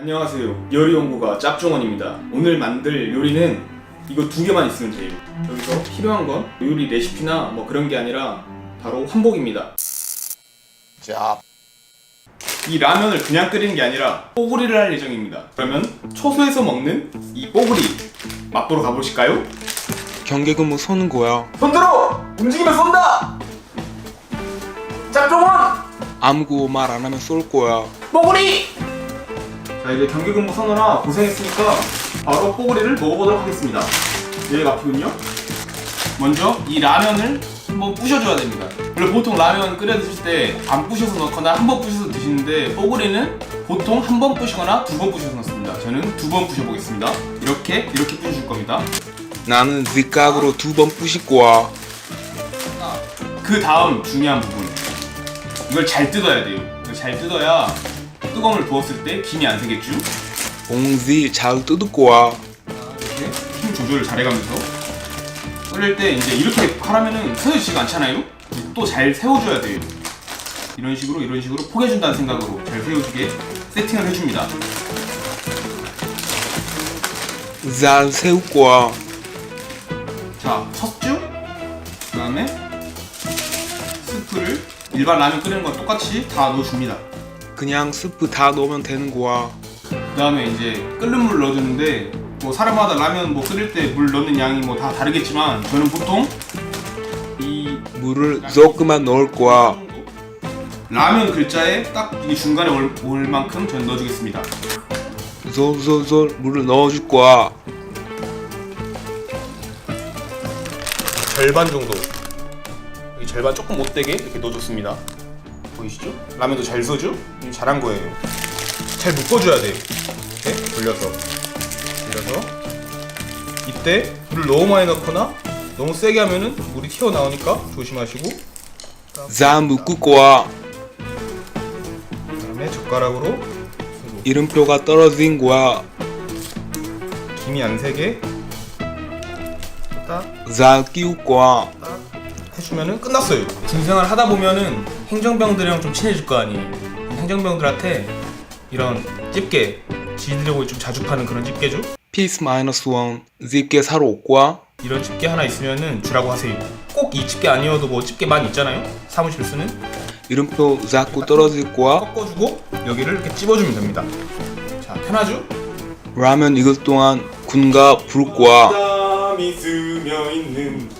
안녕하세요. 요리연구가 짭종원입니다. 오늘 만들 요리는 이거 두 개만 있으면 돼요. 여기서 필요한 건 요리 레시피나 뭐 그런 게 아니라 바로 환복입니다. 자, 이 라면을 그냥 끓이는 게 아니라 뽀글이를 할 예정입니다. 그러면 초소에서 먹는 이 뽀글이 맛보러 가보실까요? 경계근무 쏘는 거야. 손들어! 움직이면 쏜다! 짭종원! 아무고 말 안 하면 쏠 거야. 뽀글이! 자 이제 경기 근무 선언아 고생했으니까 바로 뽀글이를 먹어보도록 하겠습니다. 얘 앞이군요. 먼저 이 라면을 한번 부셔줘야 됩니다. 원래 보통 라면 끓여 드실 때 안 부셔서 넣거나 한 번 부셔서 드시는데 뽀글이는 보통 한 번 부시거나 두 번 부셔서 넣습니다. 저는 두 번 부셔보겠습니다. 이렇게 이렇게 부셔줄 겁니다. 나는 네 각으로 두 번 부실 거야. 그 다음 중요한 부분 이걸 잘 뜯어야 돼요. 이걸 잘 뜯어야 뜨거움을 부었을 때 김이 안 새겠죠? 봉지 잘 뜯을 거야. 이렇게 힘 조절을 잘해가면서 끓일 때 이제 이렇게 하라면은 세워지지가 않잖아요? 또 잘 세워줘야 돼요. 이런 식으로 이런 식으로 포개준다는 생각으로 잘 세워지게 세팅을 해줍니다. 잘 세울 거야. 자, 쳤죠? 그 다음에 스프를 일반 라면 끓이는 거랑 똑같이 다 넣어줍니다. 그냥 스프 다 넣으면 되는 거야. 그 다음에 이제 끓는 물 넣어주는데 뭐 사람마다 라면 뭐 끓일 때 물 넣는 양이 뭐 다 다르겠지만 저는 보통 이 물을 조금만 넣을 거야. 라면 글자에 딱 이 중간에 올, 올 만큼 저는 넣어주겠습니다. 솔솔솔 물을 넣어줄 거야. 절반 정도. 이 절반 조금 못되게 이렇게 넣어줬습니다. 보이시죠? 라면도 잘? 이거 잘한 거예요. 잘 묶어줘야 돼요. 이렇게 돌려서 돌려서 이때 물을 너무 많이 넣거나 너무 세게 하면은 물이 튀어 나오니까 조심하시고 거야. 그다음에 젓가락으로 이름표가 떨어진 거야. 김이 안 끼울 거야. 딱 해주면은 끝났어요. 군생활 하다 보면은 행정병들이랑 좀 친해질 거 아니에요. 행정병들한테 이런 집게 지들하고 좀 자주 파는 그런 집게죠. 피스 마이너스 원. 집게 사러 올 거야. 이런 집게 하나 있으면은 주라고 하세요. 꼭 이 집게 아니어도 뭐 집게만 있잖아요. 사무실 쓰는 이름표 자꾸 떨어질 거야. 꺾어주고 여기를 이렇게 찝어주면 됩니다. 자 편하죠? 라면 익을 동안 군가 부를 스며 있는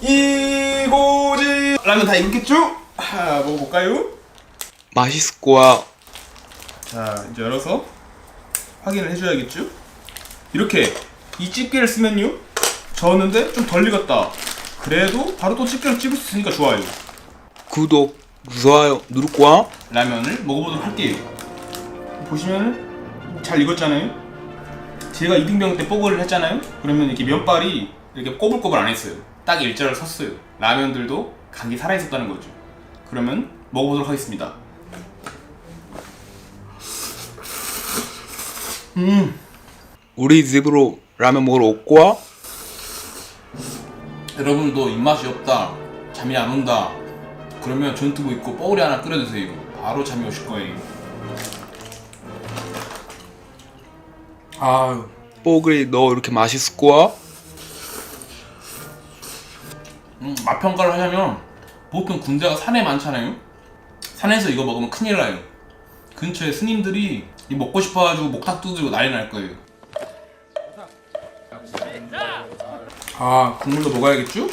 이곳이 라면 다 익겠죠? 하, 먹어볼까요? 맛있을 거야. 자 이제 열어서 확인을 해줘야겠죠? 이렇게 이 집게를 쓰면요? 저었는데 좀 덜 익었다. 그래도 바로 또 집게를 찝을 수 있으니까 좋아요. 구독, 좋아요 누를 거야. 라면을 먹어보도록 할게요. 보시면은 잘 익었잖아요? 제가 이등병 때 뽀글을 했잖아요? 그러면 이렇게 면발이 이렇게 꼬불꼬불 안 했어요. 딱 일자를 섰어요. 라면들도 각이 살아있었다는 거죠 그러면 먹어보도록 하겠습니다 음 우리 집으로 라면 먹으러 올 거야? 여러분도 입맛이 없다 잠이 안 온다 그러면 전투부 있고 뻐울이 하나 끓여드세요 바로 잠이 오실 거예요 아유 뽀글이 너 이렇게 맛있을 거야? 음, 맛 평가를 하자면 보통 군대가 산에 많잖아요 산에서 이거 먹으면 큰일 나요 근처에 스님들이 이 먹고 싶어가지고 목탁 두드리고 난리 날 거예요 아 국물도 먹어야겠죠?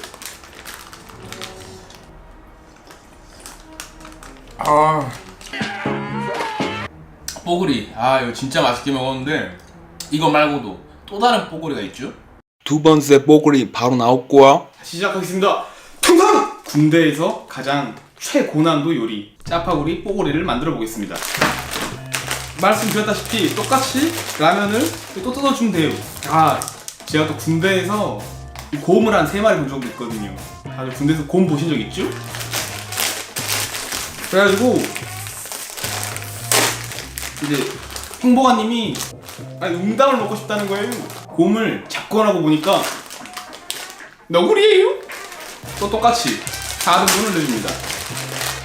아 뽀글이 아 이거 진짜 맛있게 먹었는데 이거 말고도 또 다른 뽀글이가 있죠? 두 번째 뽀글이 바로 나올 거야? 시작하겠습니다. 평상 군대에서 가장 최고난도 요리 짜파구리 뽀고리를 만들어 보겠습니다. 말씀드렸다시피 똑같이 라면을 또 뜯어주면 돼요. 아 제가 또 군대에서 이 곰을 한세 마리 본 적도 있거든요. 다들 군대에서 곰 보신 적 있죠? 그래가지고 이제 행복아님이 아니 웅담을 먹고 싶다는 거예요. 곰을 잡고 나고 보니까 너구리예요? 또 똑같이 4등분을 내줍니다.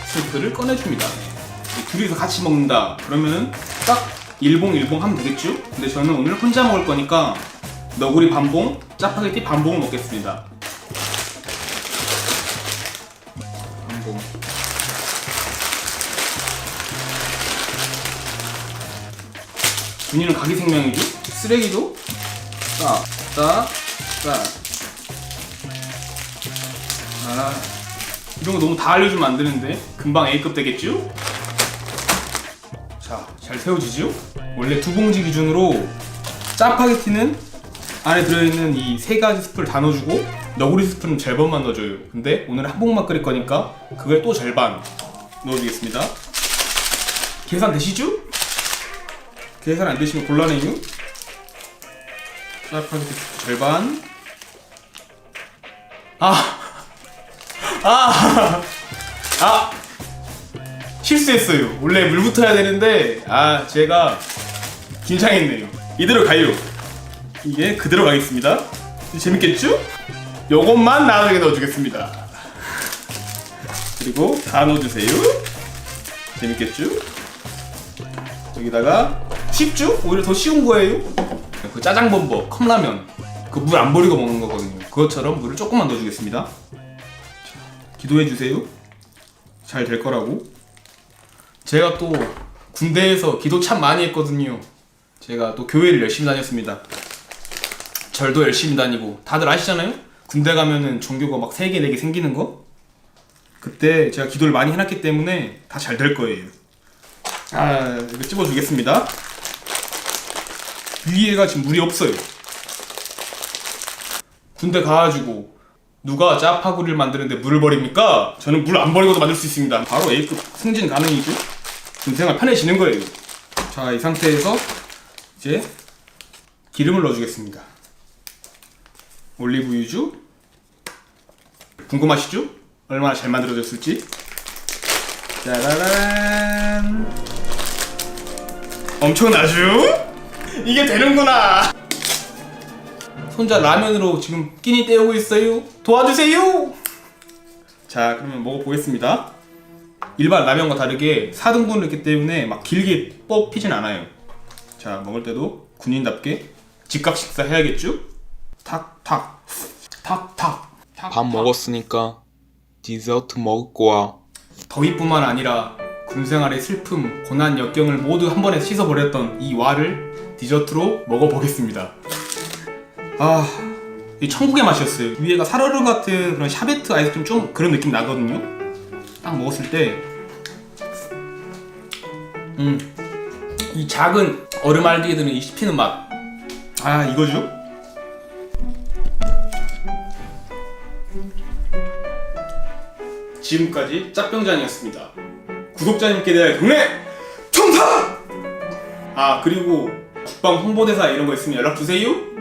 스프를 꺼내줍니다. 이 둘이서 같이 먹는다. 그러면은 딱 일봉 일봉 하면 되겠죠? 근데 저는 오늘 혼자 먹을 거니까 너구리 반봉, 짜파게티 반봉을 먹겠습니다. 반봉. 준이는 각이 생명이죠? 쓰레기도 싸, 싸, 싸. 아, 이런 거 너무 다 알려주면 안 되는데 금방 A급 되겠죠? 자, 잘 세워지죠? 원래 두 봉지 기준으로 짜파게티는 안에 들어있는 이 세 가지 스프를 다 넣어주고 너구리 스프는 절반만 넣어줘요. 근데 오늘 한 봉만 끓일 거니까 그걸 또 절반 넣어주겠습니다. 계산 되시죠? 계산 안 되시면 곤란해요. 짜파게티 절반. 아, 아, 아. 실수했어요. 원래 물부터 해야 되는데 아 제가 긴장했네요. 이대로 가요. 이게 그대로 가겠습니다. 재밌겠죠? 요것만 나중에 넣어주겠습니다. 그리고 다 넣어주세요. 재밌겠죠? 여기다가 쉽죠? 오히려 더 쉬운 거예요. 그 짜장범버, 컵라면 그 물 안 버리고 먹는 거거든요. 그것처럼 물을 조금만 넣어주겠습니다. 기도해 주세요. 잘 될 거라고. 제가 또 군대에서 기도 참 많이 했거든요. 제가 또 교회를 열심히 다녔습니다. 절도 열심히 다니고 다들 아시잖아요? 군대 가면은 종교가 막 3개, 4개 생기는 거? 그때 제가 기도를 많이 해놨기 때문에 다 잘 될 거예요. 아, 이거 찝어주겠습니다. 위에가 지금 물이 없어요. 군대 가가지고 누가 짜파구리를 만드는데 물을 버립니까? 저는 물 안 버리고도 만들 수 있습니다. 바로 A급 승진 가능이죠. 군 생활 편해지는 거예요. 자, 이 상태에서 이제 기름을 넣어주겠습니다. 올리브유죠? 궁금하시죠? 얼마나 잘 만들어졌을지? 짜라란 엄청나죠? 이게 되는구나! 손자 라면으로 지금 끼니 때우고 있어요. 도와주세요. 자, 그러면 먹어보겠습니다. 일반 라면과 다르게 4등분을 했기 때문에 막 길게 뽑히진 않아요. 자, 먹을 때도 군인답게 직각 식사 해야겠죠? 탁, 탁, 탁, 탁. 탁, 밥 탁. 먹었으니까 디저트 먹을 거야. 더위뿐만 아니라 군생활의 슬픔, 고난, 역경을 모두 한 번에 씻어버렸던 이 와를 디저트로 먹어보겠습니다. 아, 이 천국의 맛이었어요. 위에가 살얼음 같은 그런 샤베트 아이스크림 좀 그런 느낌 나거든요. 딱 먹었을 때, 음, 이 작은 얼음 알기에 드는 이 씹히는 맛. 아, 이거죠? 지금까지 짭병장이었습니다. 구독자님께 대한 경례 청사! 아 그리고 국방 홍보대사 이런 거 있으면 연락 주세요.